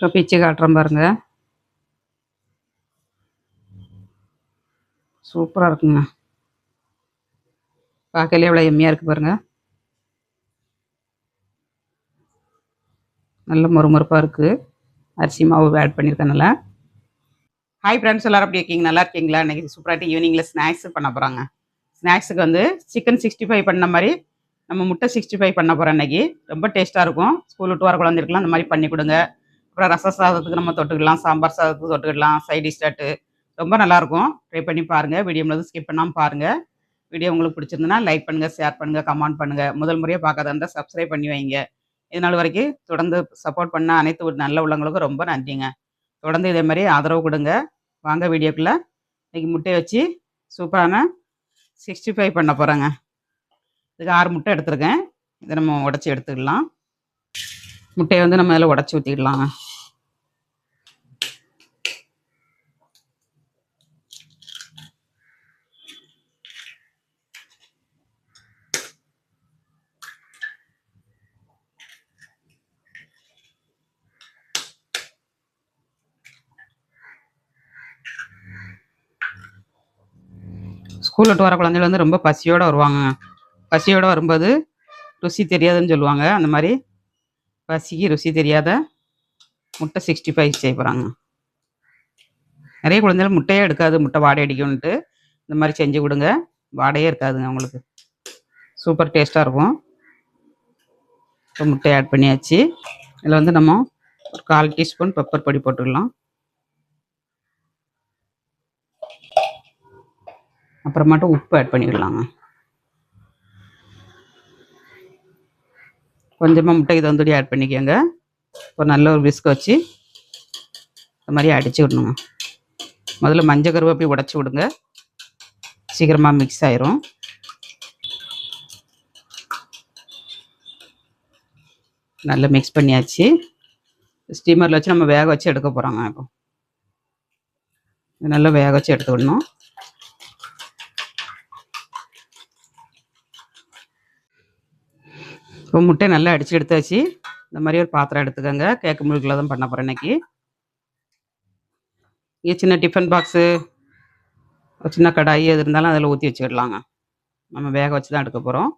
இப்போ பிச்சு காட்டுறேன் பாருங்க. சூப்பராக இருக்குங்க. பார்க்கலே எவ்வளோ எம்மியாக இருக்குது பாருங்க. நல்ல மொறுமொறுப்பாக இருக்குது அரிசி மாவு ஆட் பண்ணியிருக்கனால ஹாய் ஃப்ரெண்ட்ஸ் எல்லோரும் அப்படி இருக்கீங்க? நல்லா இருக்கீங்களா? இன்றைக்கி சூப்பராகிட்டு ஈவினிங்கில் ஸ்நாக்ஸு பண்ண போகிறாங்க ஸ்நாக்ஸுக்கு வந்து சிக்கன் சிக்ஸ்டி ஃபைவ் பண்ண மாதிரி நம்ம முட்டை சிக்ஸ்டி ஃபைவ் பண்ண போகிறோம் இன்றைக்கி ரொம்ப டேஸ்ட்டாக இருக்கும். ஸ்கூல் விட்டு வர குழந்தைருக்கலாம் அந்த மாதிரி பண்ணி கொடுங்க. அப்புறம் ரச சாதத்துக்கு நம்ம தொட்டுக்கலாம் சாம்பார் சாதத்துக்கு தொட்டுக்கலாம் சைட் டிஷ்டாட்டு ரொம்ப நல்லாயிருக்கும். ட்ரை பண்ணி பாருங்கள் வீடியோ முழுவதும் ஸ்கிப் பண்ணாமல் பாருங்கள் வீடியோ உங்களுக்கு பிடிச்சிருந்துன்னா லைக் பண்ணுங்கள் ஷேர் பண்ணுங்கள் கமெண்ட் பண்ணுங்கள் முதல் முறையாக பார்க்காத இருந்தால் சப்ஸ்கிரைப் பண்ணி வைங்க. இதனால் வரைக்கும் தொடர்ந்து சப்போர்ட் பண்ண அனைத்து நல்ல உள்ளவங்களுக்கும் ரொம்ப நன்றிங்க. தொடர்ந்து இதே மாதிரி ஆதரவு கொடுங்க. வாங்க வீடியோக்குள்ளே. இன்றைக்கி முட்டையை வச்சு சூப்பரான சிக்ஸ்டி ஃபைவ் பண்ண போகிறேங்க இதுக்கு ஆறு முட்டை எடுத்துருக்கேன். இதை நம்ம உடச்சி எடுத்துக்கலாம். முட்டையை வந்து நம்ம இதில் உடச்சி ஊற்றிக்கலாங்க ஸ்கூல் விட்டு வர குழந்தைகள் வந்து ரொம்ப பசியோடு வருவாங்க. பசியோடு வரும்போது ருசி தெரியாதுன்னு சொல்லுவாங்க. அந்த மாதிரி பசிக்கு ருசி தெரியாத முட்டை சிக்ஸ்டி ஃபைவ் செய்ய போகிறாங்க நிறைய குழந்தைகள் முட்டையே எடுக்காது. முட்டை வாடகை அடிக்கும்ன்ட்டு இந்த மாதிரி செஞ்சு கொடுங்க. வாடையே இருக்காதுங்க அவங்களுக்கு. சூப்பர் டேஸ்ட்டாக இருக்கும். இப்போ முட்டை ஆட் பண்ணியாச்சு. இதில் வந்து நம்ம ஒரு கால் டீஸ்பூன் பெப்பர் பொடி போட்டுக்கலாம். அப்புறமாட்டும் உப்பு ஆட் பண்ணிக்கலாங்க. கொஞ்சமாக முட்டை இதை வந்து ஆட் பண்ணிக்கோங்க. ஒரு நல்ல ஒரு விஸ்க் வச்சு இந்த மாதிரி அடித்து விடணுங்க. முதல்ல மஞ்சள் கருவை அப்படி உடச்சி விடுங்க. சீக்கிரமாக மிக்ஸ் ஆயிரும். நல்லா மிக்ஸ் பண்ணியாச்சு. ஸ்டீமரில் வச்சு நம்ம வேக வச்சு எடுக்க போகிறோங்க இப்போ. நல்லா வேக வச்சு எடுத்து விடணும். இப்போ முட்டை நல்லா அடித்து எடுத்தாச்சு. இந்த மாதிரி ஒரு பாத்திரம் எடுத்துக்கோங்க. கேக்கு முழுக்கில் தான் பண்ண போகிறேன் இன்னைக்கு. இங்கே சின்ன டிஃபன் பாக்ஸு ஒரு சின்ன கடாயி எது இருந்தாலும் அதில் ஊற்றி வச்சுக்கிடலாங்க நம்ம வேக வச்சு தான் எடுக்க போகிறோம்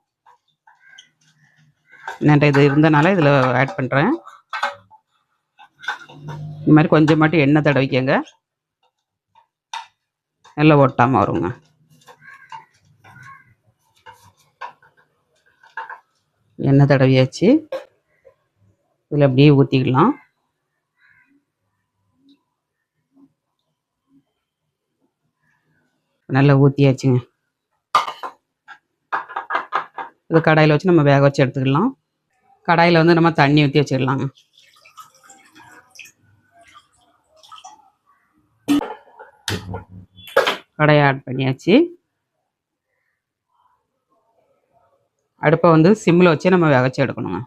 என்கிட்ட இது இருந்தனால இதில் ஆட் பண்ணுறேன் இந்த மாதிரி கொஞ்சம் மட்டும் எண்ணெய் தடவிக்கங்க. நல்லா ஒட்டாமல் வருங்க. எண்ணெய் தடவியாச்சு. இதில் அப்படியே ஊற்றிக்கலாம் நல்லா ஊற்றியாச்சுங்க இது கடாயில் வச்சு நம்ம வேக வச்சு எடுத்துக்கலாம். கடாயில் வந்து நம்ம தண்ணி ஊற்றி வச்சிடலாங்க. கடாயை ஆட் பண்ணியாச்சு. அடுப்பை வந்து சிம்மில் வச்சு நம்ம வேக எடுக்கணுங்க.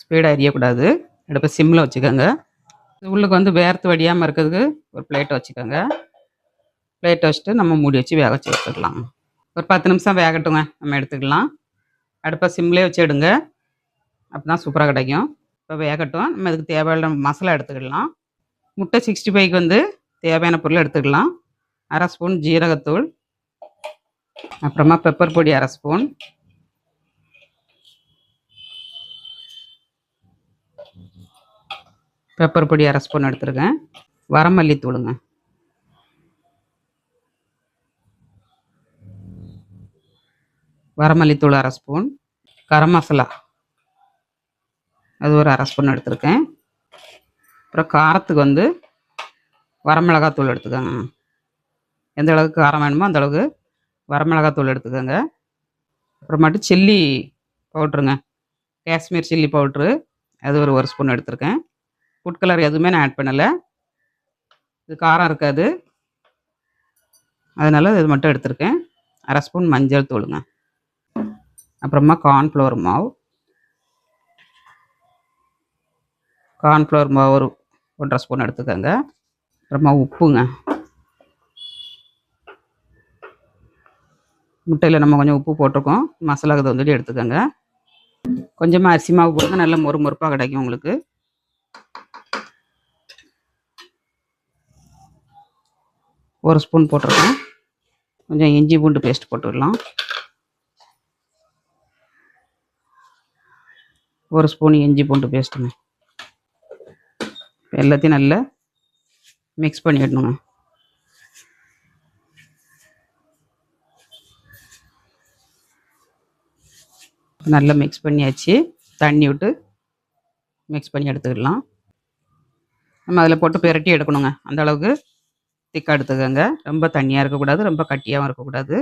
ஸ்பீடாக எரியக்கூடாது. அடுப்பை சிம்மில் வச்சுக்கோங்க. உள்ளுக்கு வந்து வேர்த்து வடியாமல் இருக்கிறதுக்கு ஒரு பிளேட்டை வச்சுக்கோங்க. பிளேட்டை வச்சுட்டு நம்ம மூடி வச்சு வேகச்சி எடுத்துக்கலாம். ஒரு பத்து நிமிஷம் வேகட்டுங்க. நம்ம எடுத்துக்கலாம். அடுப்பை சிம்லேயே வச்சு எடுங்க. அப்போ தான் சூப்பராக கிடைக்கும். இப்போ வேகட்டும். நம்ம இதுக்கு தேவையான மசாலா எடுத்துக்கலாம். முட்டை சிக்ஸ்டி ஃபைவ்க்கு வந்து தேவையான பொருள் எடுத்துக்கலாம். அரை ஸ்பூன் ஜீரகத்தூள். அப்புறமா பெப்பர் பொடி அரை ஸ்பூன் பெப்பர் பொடி அரை ஸ்பூன் எடுத்துருக்கேன். வரமல்லி தூளுங்க. வரமல்லித்தூள் அரை ஸ்பூன் கரம் மசாலா. அது ஒரு அரை ஸ்பூன் எடுத்திருக்கேன். அப்புறம் காரத்துக்கு வந்து வரமிளகாத்தூள் எடுத்துக்கோங்க. எந்த அளவுக்கு காரம் வேணுமோ அந்தளவுக்கு வரமிளகாத்தூள் எடுத்துக்கோங்க. அப்புறமாட்டு சில்லி பவுட்ருங்க. Kashmir chilli powder. அது ஒரு ஒரு ஸ்பூன் எடுத்திருக்கேன். ஃபுட் கலர் எதுவுமே நான் ஆட் பண்ணலை. இது காரம் இருக்காது. அதனால் இது மட்டும் எடுத்திருக்கேன். அரை ஸ்பூன் மஞ்சள் தூளுங்க. அப்புறமா கார்ன்ஃப்ளவர் மாவு. கார்ன்ஃப்ளவர் மாவு ஒரு ஒன்றரை ஸ்பூன் எடுத்துக்கோங்க. அப்புறமா உப்புங்க. முட்டையில் நம்ம கொஞ்சம் உப்பு போட்டிருக்கோம். மசாலாக்கு தந்துட்டு எடுத்துக்கோங்க. கொஞ்சமாக அரிசி மாவு போடுங்க. நல்ல மொறு மொறுப்பாக கிடைக்கும் உங்களுக்கு. ஒரு ஸ்பூன் போட்டிருக்கோம். கொஞ்சம் இஞ்சி பூண்டு பேஸ்ட் போட்டுடலாம் ஒரு ஸ்பூன் இஞ்சி பூண்டு பேஸ்ட்டுங்க. எல்லாத்தையும் நல்லா மிக்ஸ் பண்ணிடணுங்க. நல்லா மிக்ஸ் பண்ணியாச்சு. தண்ணி விட்டு மிக்ஸ் பண்ணி எடுத்துக்கலாம். நம்ம அதில் போட்டு பிரட்டி எடுக்கணுங்க. அந்த அளவுக்கு திக்காக எடுத்துக்கோங்க. ரொம்ப தண்ணியாக இருக்கக்கூடாது ரொம்ப கட்டியாகவும் இருக்கக்கூடாது.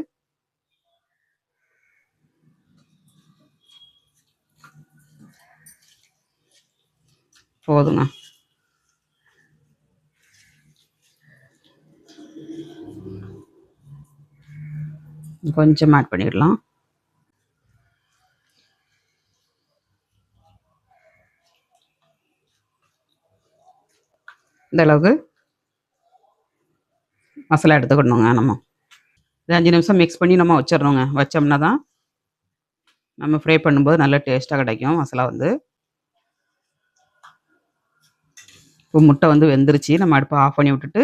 போதுங்க. கொஞ்சம் ஆட் பண்ணிடலாம். இந்த அளவுக்கு மசாலா எடுத்துக்கணுங்க நம்ம. இது அஞ்சு நிமிஷம் மிக்ஸ் பண்ணி நம்ம வச்சிடணுங்க. வச்சோம்னா தான் நம்ம ஃப்ரை பண்ணும்போது நல்ல டேஸ்ட்டாக கிடைக்கும் மசாலா வந்து. இப்போ முட்டை வந்து வெந்துருச்சு. நம்ம அடுப்பை ஆஃப் பண்ணி விட்டுட்டு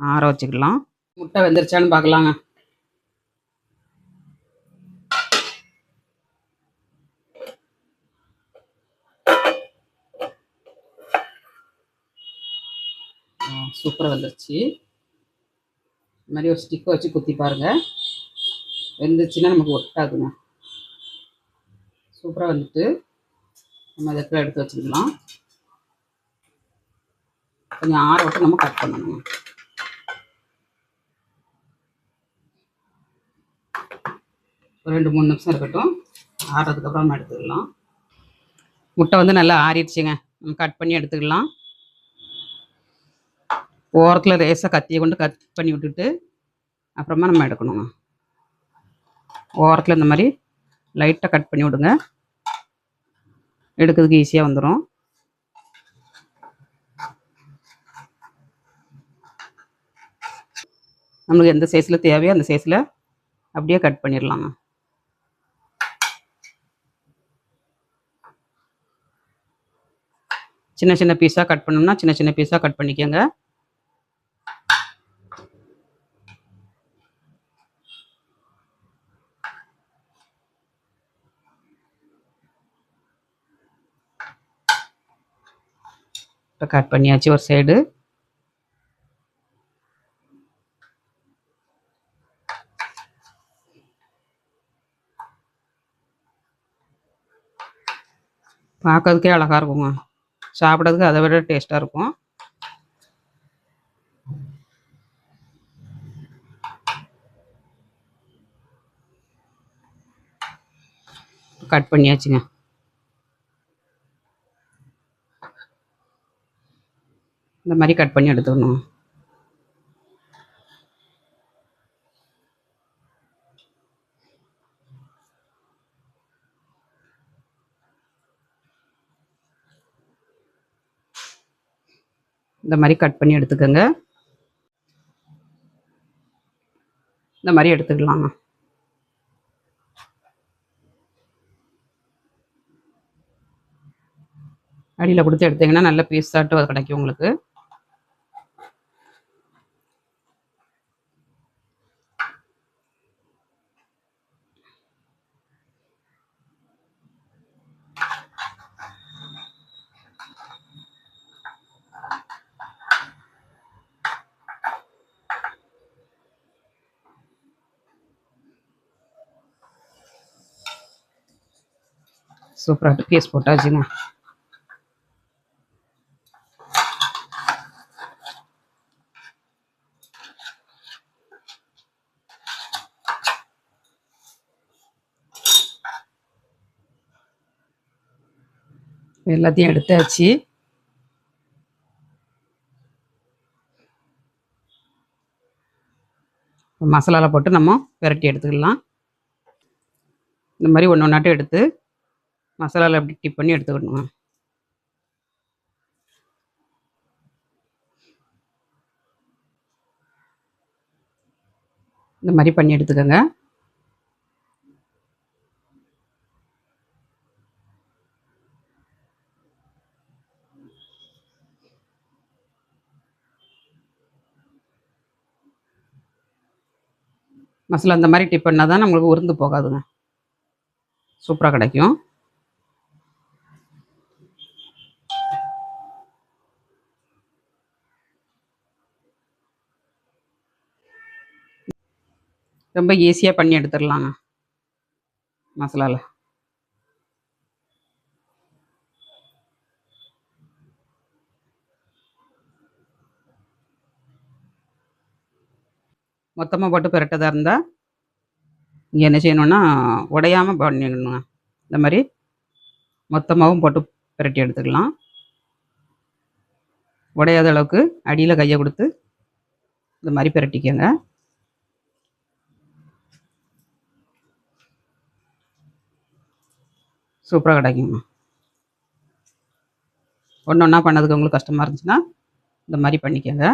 ஆற வச்சுக்கலாம். முட்டை வெந்துருச்சான்னு பார்க்கலாங்க. சூப்பராக வந்துருச்சு. இது மாதிரி ஒரு ஸ்டிக்கை வச்சு குத்தி பாருங்கள் வெந்துச்சுன்னா நமக்கு ஒட்டாதுங்க சூப்பராக வந்துட்டு நம்ம அதை எடுத்து வச்சுக்கலாம் கொஞ்சம் ஆற விட்டு நம்ம கட் பண்ணணும் ஒரு ரெண்டு மூணு நிமிஷம் இருக்கட்டும். ஆறுறதுக்கப்புறம் நம்ம எடுத்துக்கலாம். முட்டை வந்து நல்லா ஆறிடுச்சுங்க. நம்ம கட் பண்ணி எடுத்துக்கலாம். ஓரத்தில் லேசாக கத்தியை கொண்டு கட் பண்ணி விட்டுட்டு அப்புறமா நம்ம எடுக்கணுங்க. ஓரத்தில் இந்த மாதிரி லைட்டாக கட் பண்ணி விடுங்க. எடுக்கிறதுக்கு ஈஸியாக வந்துடும் நம்மளுக்கு எந்த சைஸில் தேவையோ அந்த சைஸில் அப்படியே கட் பண்ணிடலாங்க சின்ன சின்ன பீஸாக கட் பண்ணோம்னா சின்ன சின்ன பீஸாக கட் பண்ணிக்கோங்க. இப்போ கட் பண்ணியாச்சு ஒரு சைடு பார்க்கறதுக்கே அழகாக இருக்குங்க. சாப்பிட்றதுக்கு அதை விட டேஸ்ட்டாக இருக்கும். கட் பண்ணியாச்சுங்க. இந்த மாதிரி கட் பண்ணி எடுத்துக்கணும். இந்த மாதிரி கட் பண்ணி எடுத்துக்கோங்க. இந்த மாதிரி எடுத்துக்கலாங்க. அடியில் கொடுத்து எடுத்தீங்கன்னா நல்ல பீஸ் சாட்டு கிடைக்கும் உங்களுக்கு. சூப்பராக பீஸ் போட்டாச்சுங்க. எல்லாத்தையும் எடுத்தாச்சு. மசாலாவில் போட்டு நம்ம விரட்டி எடுத்துக்கலாம். இந்த மாதிரி ஒன்று ஒன்றாட்டம் எடுத்து மசாலாவில் அப்படி டிப் பண்ணி எடுத்துக்கணுமா? இந்த மாதிரி பண்ணி எடுத்துக்கோங்க. மசாலா அந்த மாதிரி டிப் பண்ணால் தான் நம்மளுக்கு உருந்து போகாதுங்க. சூப்பராக கிடைக்கும். ரொம்ப ஈஸியாக பண்ணி எடுத்துடலாங்க. மசாலாவில் மொத்தமாக போட்டு பிரட்டதா இருந்தால் இங்கே என்ன செய்யணும்னா உடையாமல் பண்ணிடணுங்க. இந்த மாதிரி மொத்தமாகவும் போட்டு பிரட்டி எடுத்துக்கலாம். உடையாத அளவுக்கு அடியில் கையை கொடுத்து இந்த மாதிரி பிரட்டிக்கங்க. சூப்பராக கிடைக்கும் ஒன்று ஒன்றா பண்ணதுக்கு உங்களுக்கு கஷ்டமாக இருந்துச்சுன்னா இந்த மாதிரி பண்ணிக்கோங்க.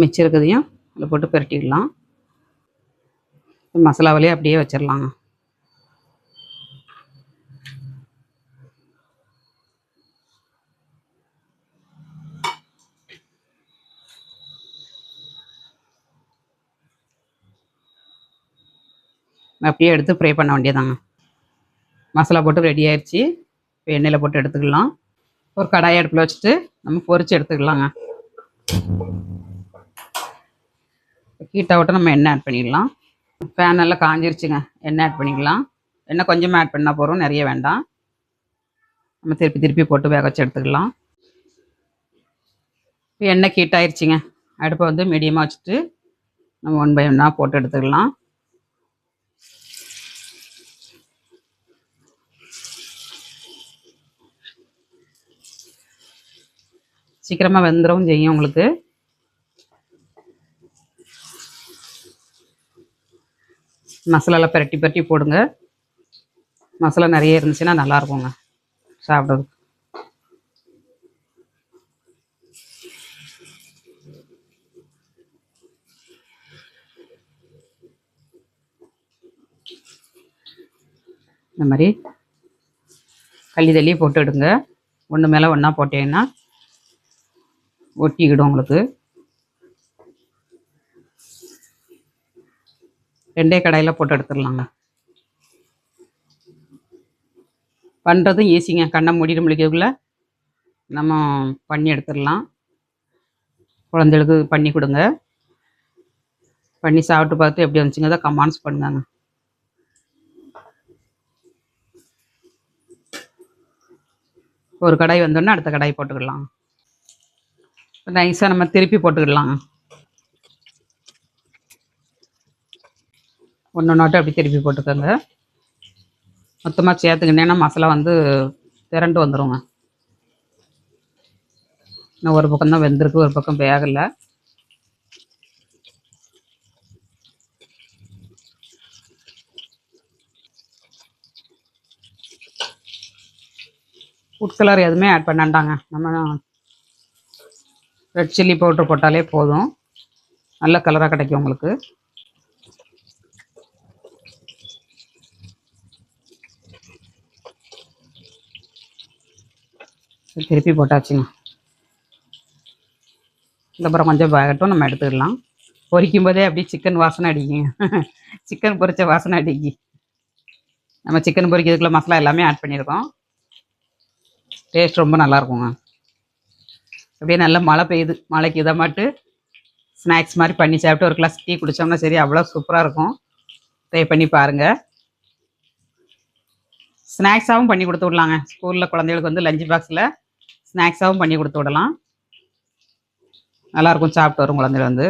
மிச்சம் இருக்கிறதையும் அதில் போட்டு பெரட்டிடலாம். மசாலாவிலே அப்படியே வச்சிடலாங்க அப்படியே எடுத்து ஃப்ரை பண்ண வேண்டியதாங்க மசாலா போட்டு ரெடி ஆயிடுச்சு இப்போ எண்ணெயில் போட்டு எடுத்துக்கலாம். ஒரு கடாயை அடுப்பில் வச்சுட்டு நம்ம பொரிச்சு எடுத்துக்கலாங்க. ஹீட் விட்டு நம்ம எண்ணெய் ஆட் பண்ணிடலாம். ஃபேன் நல்லா காஞ்சிருச்சுங்க. எண்ணெய் ஆட் பண்ணிக்கலாம்? எண்ணெய் கொஞ்சமாக ஆட் பண்ணால் போகிறோம் நிறைய வேண்டாம். நம்ம திருப்பி திருப்பி போட்டு வேக வச்சு எடுத்துக்கலாம். இப்போ எண்ணெய் ஹீட் ஆயிடுச்சுங்க அடுப்பை வந்து மீடியமாக வச்சுட்டு நம்ம ஒன் பை ஒன்னாக போட்டு எடுத்துக்கலாம். சீக்கிரமாக வெந்துடவும் செய்யும் உங்களுக்கு. மசாலாலாம் பரட்டி பரட்டி போடுங்க. மசாலா நிறைய இருந்துச்சுன்னா நல்லாயிருக்குங்க சாப்பிட்றதுக்கு. இந்த மாதிரி கள்ளி தள்ளி போட்டுடுங்க. ஒன்று மேலே ஒன்றா போட்டீங்கன்னா ஒட்டிக்கிடும் உங்களுக்கு. ரெண்டே கடாயில் போட்டு எடுத்துடலாங்க. பண்ணுறதும் ஈஸிங்க கண்ணை மூடிட்டு முழிக்கிறதுக்குள்ள நம்ம பண்ணி எடுத்துடலாம். குழந்தைகளுக்கு பண்ணி கொடுங்க. பண்ணி சாப்பிட்டு பார்த்து எப்படி வந்துச்சுங்க தான் கமெண்ட்ஸ் பண்ணுங்க. ஒரு கடாய் வந்தோடனே அடுத்த கடாய் போட்டுக்கலாம். நைஸாக நம்ம திருப்பி போட்டுக்கிடலாம் ஒன்று நோட்டு அப்படி திருப்பி போட்டுக்கோங்க. மொத்தமாக சேர்த்துக்கிட்டேன்னா மசாலா வந்து திரண்டு வந்துடுங்க இன்னும் ஒரு பக்கம் தான் வெந்திருக்கு ஒரு பக்கம் வேகலை. ஃபுட் கலர் எதுவுமே ஆட் பண்ணாண்டாங்க நம்ம ரெட் சில்லி பவுட்ரு போட்டாலே போதும். நல்ல கலராக கிடைக்கும் உங்களுக்கு. திருப்பி போட்டாச்சுங்க. இந்த அப்புறம் கொஞ்சம் வேகட்டும் நம்ம எடுத்துக்கலாம். பொரிக்கும் போதே அப்படியே சிக்கன் வாசனை அடிக்குங்க சிக்கன் பொரிச்ச வாசனை அடிக்கு. நம்ம சிக்கன் பொரிக்கிறதுக்குள்ள மசாலா எல்லாமே ஆட் பண்ணியிருக்கோம். டேஸ்ட் ரொம்ப நல்லா இருக்குங்க அப்படியே நல்லா மழை பெய்யுது. மழைக்கு இதை மாட்டு ஸ்நாக்ஸ் மாதிரி பண்ணி சாப்பிட்டு ஒரு கிளாஸ் டீ குடித்தோம்னா சரி அவ்வளோ சூப்பராக இருக்கும். ட்ரை பண்ணி பாருங்கள் ஸ்நாக்ஸாகவும் பண்ணி கொடுத்து விடலாங்க. ஸ்கூலில் குழந்தைகளுக்கு வந்து லஞ்ச் பாக்ஸில் ஸ்நாக்ஸாகவும் பண்ணி கொடுத்து விடலாம். நல்லாயிருக்கும் சாப்பிட்டு வரும் குழந்தைகள் வந்து.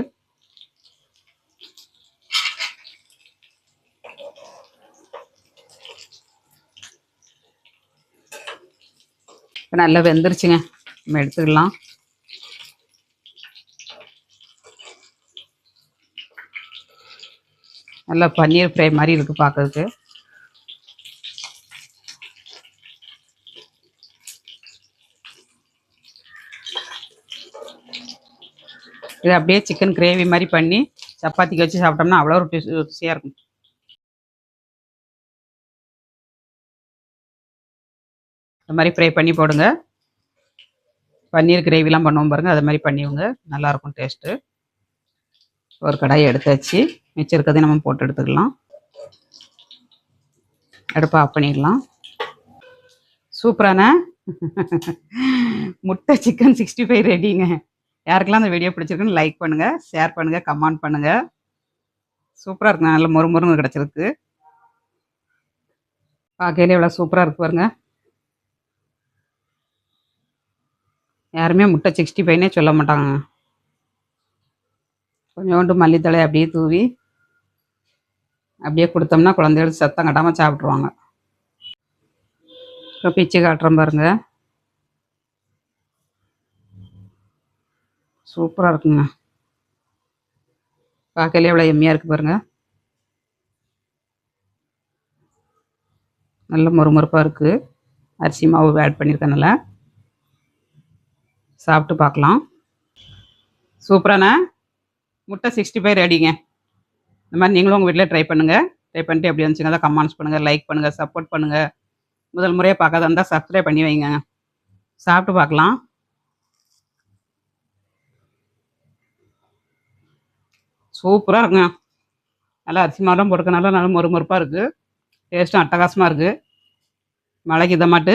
இப்போ நல்லா வெந்துருச்சுங்க. நம்ம எடுத்துக்கலாம். நல்லா பன்னீர் ஃப்ரை மாதிரி இருக்குது பார்க்கறதுக்கு. இது அப்படியே சிக்கன் கிரேவி மாதிரி பண்ணி சப்பாத்திக்கு வச்சு சாப்பிட்டோம்னா அவ்வளோ ஒரு ருசி- ருசியாக இருக்கும். இந்த மாதிரி ஃப்ரை பண்ணி போடுங்க. பன்னீர் கிரேவிலாம் பண்ணுவோம் பாருங்கள் அது மாதிரி பண்ணிவிங்க நல்லாயிருக்கும் டேஸ்ட்டு ஒரு கடாயை எடுத்து வச்சு மிச்சம் இருக்கிறதையும் நம்ம போட்டு எடுத்துக்கலாம். அடுப்பை ஆஃப் பண்ணிடலாம். சூப்பரான முட்டை சிக்கன் சிக்ஸ்டி ஃபைவ் ரெடிங்க யாருக்கெல்லாம் அந்த வீடியோ பிடிச்சிருக்குன்னு லைக் பண்ணுங்கள் ஷேர் பண்ணுங்கள் கமெண்ட் பண்ணுங்கள் சூப்பராக இருக்குங்க நல்ல மொறுமொறுன்னு கிடச்சிருக்கு. பார்க்கையிலே எவ்வளோ சூப்பராக இருக்கு பாருங்க. யாருமே முட்டை சிக்ஸ்டி ஃபைவ்னே சொல்ல மாட்டாங்க. கொஞ்சோண்டு மல்லித்தலை அப்படியே தூவி அப்படியே கொடுத்தோம்னா குழந்தைகள் சத்தம் கட்டாமல் சாப்பிட்ருவாங்க இப்போ பிச்சு காட்டுறோம் பாருங்கள் சூப்பராக இருக்குங்க. பார்க்கல எவ்வளோ எம்மியாக இருக்குது பாருங்க. நல்ல மொறுமொறுப்பாக இருக்குது அரிசி மாவு ஆட் பண்ணியிருக்கனால சாப்பிட்டு பார்க்கலாம். சூப்பரான முட்டை சிக்ஸ்டி ஃபைவ் ரெடிங்க. இந்த மாதிரி நீங்களும் உங்கள் வீட்டில் ட்ரை பண்ணுங்கள் ட்ரை பண்ணிட்டு எப்படி வந்துச்சுங்க தான் கமெண்ட்ஸ் பண்ணுங்கள் லைக் பண்ணுங்கள் சப்போர்ட் பண்ணுங்கள் முதல் முறையாக பார்க்காத இருந்தால் சப்ஸ்கிரைப் பண்ணி வைங்க. சாப்பிட்டு பார்க்கலாம். சூப்பராக இருக்குங்க. நல்லா அரிசி மாவுலாம் போட்டுக்கனால நல்லா மொறுமொறுப்பாக இருக்குது டேஸ்ட்டும் அட்டகாசமாக இருக்குது மழைக்கு இதை மாட்டு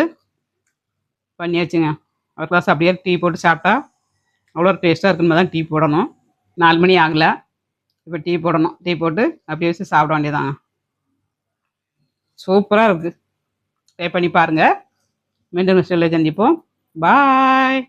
பண்ணியாச்சுங்க. ஒரு கிளாஸ் அப்படியே டீ போட்டு சாப்பிட்டா அவ்வளோ டேஸ்ட்டாக இருக்குன்னு தான் டீ போடணும். நாலு மணி ஆகலை. இப்போ டீ போடணும். டீ போட்டு அப்படியே வச்சு சாப்பிட வேண்டியதாங்க சூப்பராக இருக்குது ட்ரை பண்ணி பாருங்கள் மீண்டும் ஸ்டெல்ல சந்திப்போம். பாய்